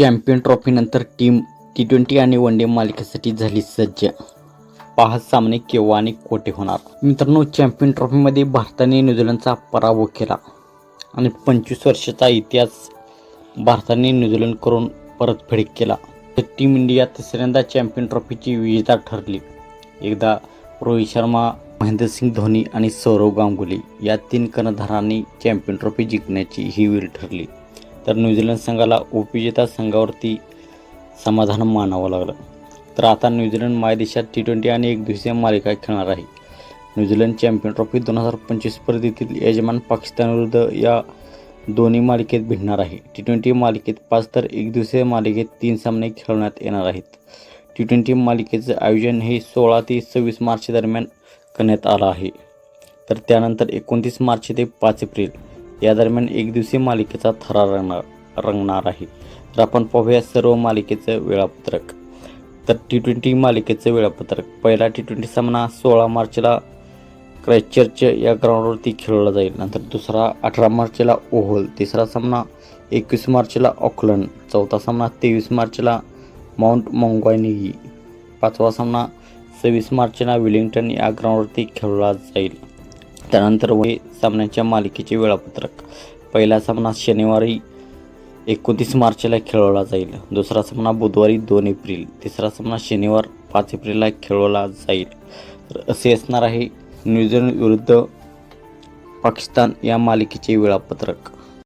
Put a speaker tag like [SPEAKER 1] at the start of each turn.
[SPEAKER 1] Champion ट्रॉफीनंतर team T twenty आणि one day मालिकेसाठी झाली सज्ज. पहा सामने केव्हा आणि कोठे होणार? मित्रांनो चॅम्पियन ट्रॉफीमध्ये भारताने न्यूझीलंडचा पराभव केला. आणि पंचवीस वर्षाचा इतिहास भारताने न्यूझीलंड करून परतफेड केला. तर टीम इंडिया तिसऱ्यांदा चॅम्पियन ट्रॉफीची विजेता ठरली. एकदा रोहित शर्मा महेंद्रसिंग धोनी आणि सौरव गांगुली या तीन कर्णधारांनी चॅम्पियन ट्रॉफी जिंकण्याची ही वेळ ठरली. तर न्यूझीलंड संघाला उपविजेता संघावरती समाधान मानावं लागलं. तर आता न्यूझीलंड मायदेशात टी ट्वेंटी आणि एक दिवसीय मालिका खेळणार आहे. न्यूझीलंड चॅम्पियन ट्रॉफी दोन हजार पंचवीस स्पर्धेतील यजमान पाकिस्तानविरुद्ध या दोन्ही मालिकेत भिडणार आहे. टी ट्वेंटी मालिकेत पाच तर एक दिवसीय मालिकेत तीन सामने खेळवण्यात येणार आहेत. टी ट्वेंटी मालिकेचं आयोजन हे सोळा ते सव्वीस मार्च दरम्यान करण्यात आलं आहे. तर त्यानंतर एकोणतीस मार्च ते पाच एप्रिल या दरम्यान एक दिवसीय मालिकेचा थरार रंगणार रंगणार आहे. तर आपण पाहूया सर्व मालिकेचं वेळापत्रक. तर टी ट्वेंटी मालिकेचं वेळापत्रक. पहिला टी ट्वेंटी सामना सोळा मार्चला क्रायचर्च या ग्राउंडवरती खेळला जाईल. नंतर दुसरा अठरा मार्चला ओव्हल तिसरा सामना एकवीस मार्चला ऑकलंड. चौथा सामना तेवीस मार्चला माउंट मोंगॉयनिगी पाचवा सामना सव्वीस मार्चला विलिंग्टन या ग्राउंडवरती खेळला जाईल. त्यानंतर हे सामन्यांच्या मालिकेचे वेळापत्रक. पहिला सामना शनिवारी एकोणतीस मार्चला खेळवला जाईल. दुसरा सामना बुधवारी दोन एप्रिल. तिसरा सामना शनिवार पाच एप्रिलला खेळवला जाईल. तर असे असणार आहे न्यूझीलंड विरुद्ध पाकिस्तान या मालिकेचे वेळापत्रक.